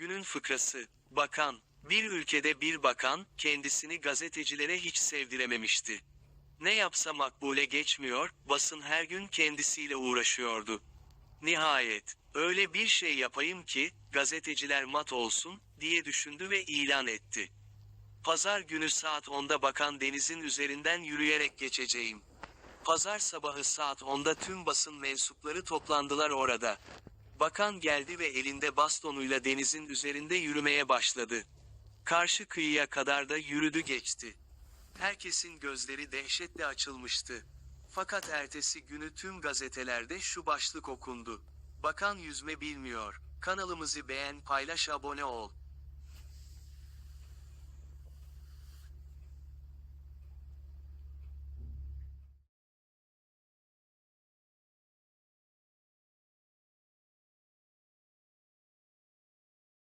Günün fıkrası. Bakan. Bir ülkede bir bakan, kendisini gazetecilere hiç sevdirememişti. Ne yapsa makbule geçmiyor, basın her gün kendisiyle uğraşıyordu. Nihayet, öyle bir şey yapayım ki, gazeteciler mat olsun, diye düşündü ve ilan etti. Pazar günü saat 10'da bakan denizin üzerinden yürüyerek geçeceğim. Pazar sabahı saat 10'da tüm basın mensupları toplandılar orada. Bakan geldi ve elinde bastonuyla denizin üzerinde yürümeye başladı. Karşı kıyıya kadar da yürüdü geçti. Herkesin gözleri dehşetle açılmıştı. Fakat ertesi günü tüm gazetelerde şu başlık okundu. Bakan yüzme bilmiyor. Kanalımızı beğen, paylaş, abone ol.